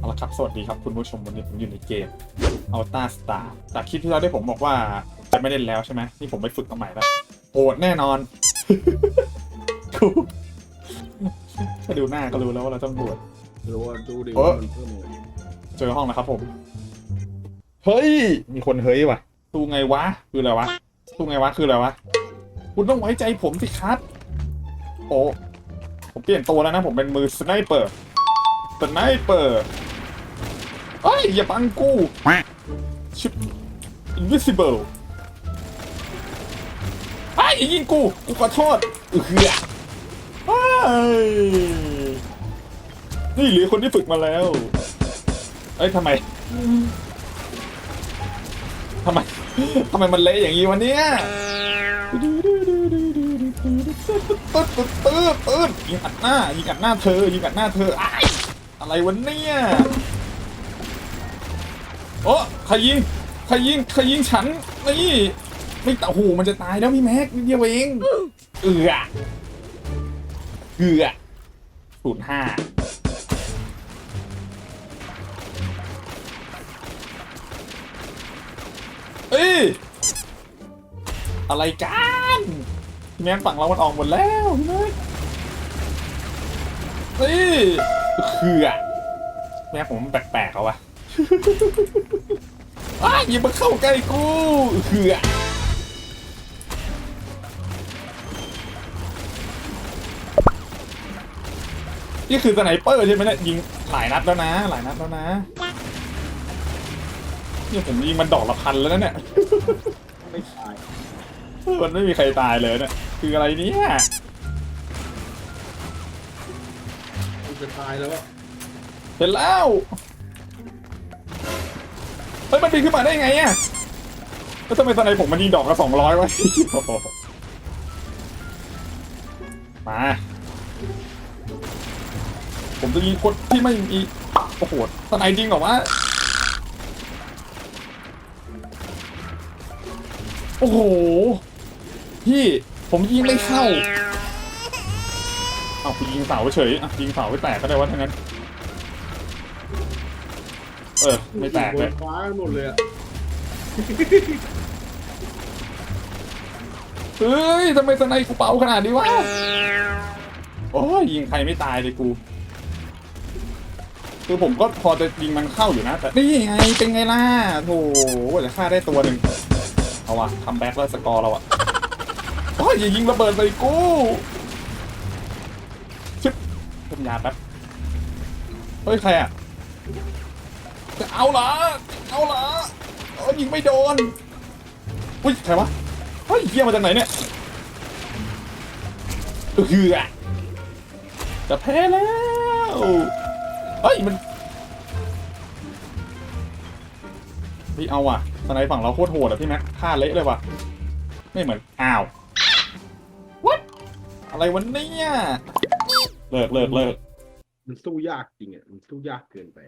เอาละครับสวัสดีครับคุณผู้ชมวันนี้ผมอยู่ในเกม a l t a Star จากคลิปที่เราได้ผมบอกว่าจะไม่เล่นแล้วใช่ไหมนี่ผมไปฝึกมาใหม่แล้วโหดแน่นอนกูแค่ดูหน้าก็รู้แล้วว่าเราต้องโหดรู้ว่าดูดิเออว่ามันเพิ่มอะไรเจอห้องแล้วครับผม เฮ้ย มีคนเฮ้ยว่ะสู้ไงวะ คืออะไรวะสู้ไงวะ คืออะไรวะ คุณต้องไว้ใจผมสิครับ โอ้ผมเปลี่ยนตัวแล้วนะ ผมเป็นมือสไนเปอร์สไนเปอร์ เอ้ยอย่าบังกูชิบ invisible ไอ้ยอย่ายิงกูกูขอโทษเอือไอ้ยนี่หลือคนที่ฝึกมาแล้วเอ้ยทำไมทำไมทำไมมันเละอย่างนี้วะเนี่ยตืดตืดตืดตืดยิงอัดหน้ายิงอัดหน้าเธอยิงอัดหน้าเธออ้ายอะไรวะเนี่ย โอ้ใครยิงใครยิงใครยิงฉันนี่ไม่ตาหูมันจะตายแล้วพี่แม็กนิดเดียวเองเอือเอือศูนย์ห้าเอ้ยอะไรกันพี่แม่งฝั่งเรามันออกหมดแล้วพี่แม่งเฮ้ยคืออะแม่งผมมันแปลกๆเอาวะ อ้ายอย่ามาเข้าใกล้กูคืออะนี่คือสไนเปอร์ใช่ไหมเนี่ยยิงหลายนัดแล้วนะ หลายนัดแล้วนะนี่ผมยิงมันดอกละพันแล้วนะเนี่ยไม่ตายมันไม่มีใครตายเลยเนี่ยคืออะไรเนี่ยมันจะตายแล้วอะเห็นแล้ว เฮ้ยมันปีนขึ้นมาได้ไงอะแล้วทำไมตอนไหนผมมันยิงดอกละสองร้อยวะโอ้โหมา ผมจะยิงคนที่ไม่มีโอ้โหตอนไหนจริงเหรอวะโอ้โห พี่ผมยิงไม่เข้า เอายิงเสาเฉยอะยิงเสาไปแตกก็ได้วะทั้งนั้น เออ ไม่แตกเลยบนฟ้าหมดเลยอะเฮ้ยทำไมสไนกูเป่าขนาดนี้วะ โอ้ยยิงใครไม่ตายเลยกู คือผมก็พอจะยิงมันเข้าอยู่นะ แต่นี่ไงเป็นไงล่ะโถว่าจะฆ่าได้ตัวหนึ่งเอาวะคัมแบ็กแล้วสกอร์เราอะโอ้ยอย่ายิงระเบิดใส่กูชึบเพิ่มยาแป๊บ เฮ้ย ใครอะจะ เอาเหรอจะเอาเหรอโอ้ยยิงไม่โดน อุ้ยใครวะ เฮ้ยเฮียมาจากไหนเนี่ยเฮือจะแพ้แล้ว เฮ้ยมันเฮ้ยเอาว่ะสไนฝั่งเราโคตรโหดอะพี่แม็กฆ่าเละเลยว่ะ ไม่เหมือน อ้าว what อะไรวันนี้เลิกเลิกเลิกมันสู้ยากจริงอะมันสู้ยากเกินไป